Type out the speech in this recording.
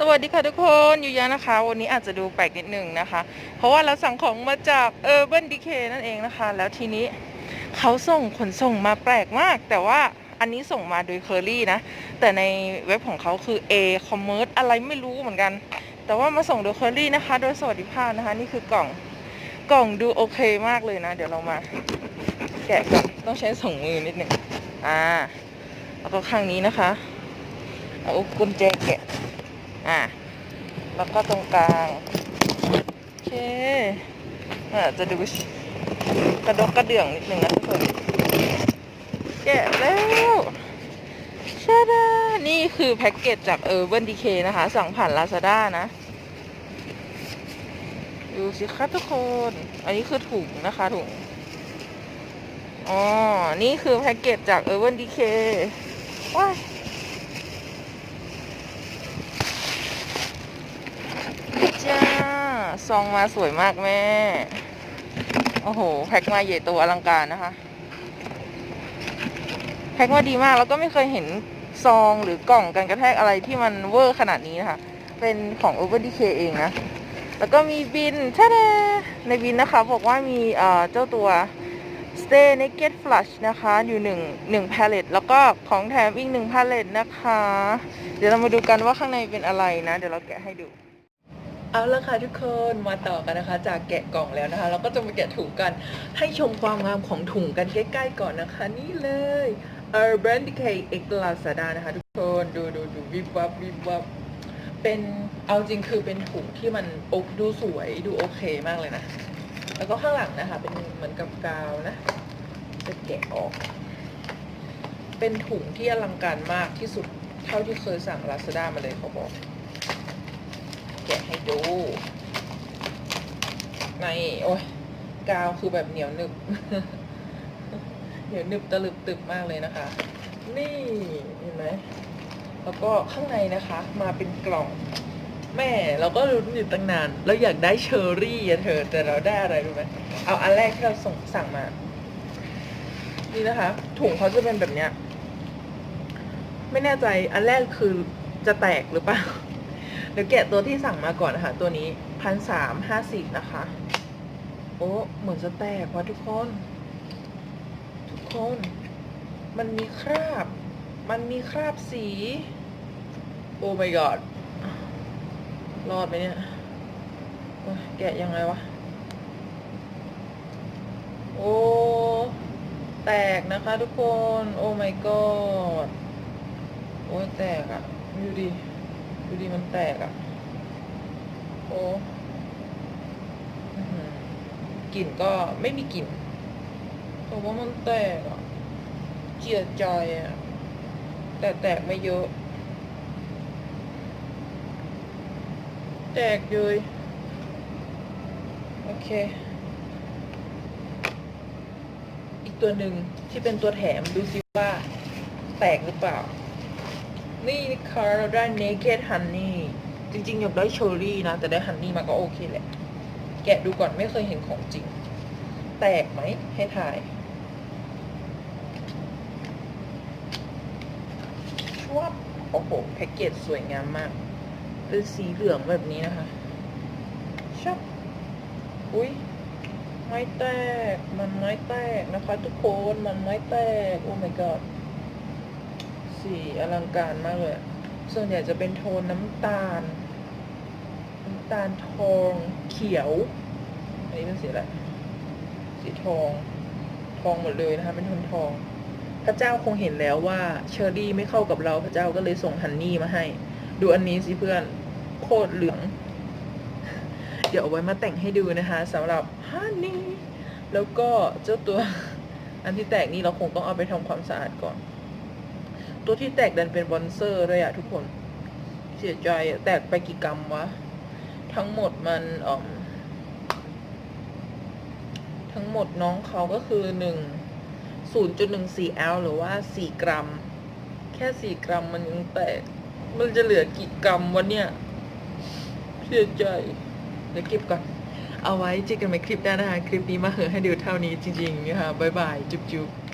สวัสดีค่ะทุกคนอยู่ยานะคะ วันนี้อาจจะดูแปลกนิดนึงนะคะ เพราะว่าเราสั่งของมาจาก Urban Decay นั่นเองนะคะ แล้วทีนี้เขาส่งขนส่งมาแปลกมาก แต่ว่าอันนี้ส่งมาโดย Curly นะ แต่ในเว็บของเขาคือ A Commerce อะไรไม่รู้เหมือนกัน แต่ว่ามาส่งโดย Curly นะคะ โดยสวัสดิภาพนะคะ นี่คือกล่องกล่องดูโอเคมากเลยนะ เดี๋ยวเรามาแกะก่อนต้องใช้สองมือนิดหนึ่งอ่าแล้วก็ข้างนี้นะคะเอากุญแจแกะ อะแล้วก็ตรงกลางโอเคอะจะดูกระดกกระเดื่องนิดนึงนะทุกคนแกะแล้วชาดานี่คือแพ็กเกจจาก Urban Decay นะคะ สั่งผ่าน Lazada นะ ดูสิคะทุกคน อันนี้คือถุงนะคะถุง อ๋อ นี่คือแพ็กเกจจาก Urban Decay ว้าย จ้า ซองมาสวยมากแม่ โอ้โห แพ็คมาใหญ่โตอลังการนะคะ แพ็คมาดีมากแล้วก็ไม่เคยเห็นซองหรือกล่องกันกระแทกอะไรที่มันเวอร์ขนาดนี้นะคะ เป็นของ Over d k เองนะ แล้วก็มีบินท่าดในบินนะคะบอกว่ามีเจ้าตัว Stay Naked Flush นะคะ อยู่หนึ่งหนึ่งพาเลตแล้วก็ของแถมอีกหนึ่งพาเลตนะคะ เดี๋ยวเรามาดูกันว่าข้างในเป็นอะไรนะ เดี๋ยวเราแกะให้ดู เอาละค่ะทุกคนมาต่อกันนะคะ จากแกะกล่องแล้วนะคะ เราก็จะมาแกะถุงกันให้ชมความงามของถุงกันใกล้ๆก่อนนะคะ นี่เลย Urban Decay X Lazada นะคะ ทุกคนดูดูดูวิบวับวิบวับเป็นเอาจริงคือเป็นถุงที่มันอกดูสวยดูโอเคมากเลยนะ แล้วก็ข้างหลังนะคะ เป็นเหมือนกับกาวนะ จะแกะออก เป็นถุงที่อลังการมากที่สุดเท่าที่เคยสั่ง Lazada มาเลยเขาบอก ดู ในโอ้ยกาวคือแบบเหนียวหนึบ เหนียวหนึบตะลึบตึบมากเลยนะคะ นี่เห็นไหมแล้วก็ข้างในนะคะ มาเป็นกล่อง แม่เราก็รุ้นอยู่ตั้งนานเราอยากได้เชอร์รี่อะเธอ แต่เราได้อะไรรู้ไหมเอาอันแรกที่เราส่งสั่งมา นี่นะคะ ถุงเขาจะเป็นแบบเนี้ย ไม่แน่ใจอันแรกคือจะแตกหรือเปล่า เดี๋ยวแกะตัวที่สั่งมาก่อนนะคะตัวนี้พันสามห้าสิบนะคะ โอ้เหมือนจะแตกว่ะทุกคน ทุกคน มันมีคราบ มันมีคราบสี โอ้ my god รอดไหมเนี่ยแกะยังไงวะ โอ้ แตกนะคะทุกคน โอ้ my god โอ้ยแตกอะ่ะดูดิ ดูดิมันแตกอะ่ะ โอ้หือกลิ่นก็ไม่มีกลิ่นแต่ว่ามันแตกอะ่ะ เจียดใจอะ่ะ แต่แตกไม่เยอะ แตกเลยโอเค อีกตัวหนึ่งที่เป็นตัวแถมดูซิว่าแตกหรือเปล่า นี่นะคะเราได้ naked honey จริงๆ อยากได้เชอร์รี่นะ แต่ได้ฮันนี่มาก็โอเคแหละ แกะดูก่อนไม่เคยเห็นของจริง แตกไหมให้ถ่ายชวบโอ้โหแพ็กเกจสวยงามมากเป็นสีเหลืองแบบนี้นะคะชับอุ้ยไม้แตก มันไม้แตกนะคะ ทุกคน มันไม้แตก โอ้ my god สีอลังการมากเลย ส่วนใหญ่จะเป็นโทนน้ำตาล น้ำตาลทองเขียว อันนี้เป็นสีอะไร สีทอง ทองหมดเลยนะคะ เป็นโทนทอง พระเจ้าคงเห็นแล้วว่าเชอรี่ไม่เข้ากับเรา พระเจ้าก็เลยส่งฮันนี่มาให้ ดูอันนี้สิเพื่อน โคตรเหลือง เดี๋ยวเอาไว้มาแต่งให้ดูนะคะสำหรับฮันนี่ แล้วก็เจ้าตัวอันที่แตกนี่เราคงต้องเอาไปทำความสะอาดก่อน ตัวที่แตกดันเป็นบอนเซอร์ด้วยอะทุกคน เสียใจแตกไปกี่กรัมวะ ทั้งหมดมันออทั้งหมดน้องเขาก็คือหนึ่งศูนย์จุดหนึ่งสี่แอลหรือว่าสี่กรัม แค่สี่กรัมมันยังแตก มันจะเหลือกี่กรัมวะเนี่ย เสียใจเดี๋ยวเก็บก่อนเอาไว้เจอกันใหม่คลิปหน้านะคะ คลิปนี้มาเหอให้ดูเท่านี้จริงๆนะคะบ๊ายบาย จุ๊บๆ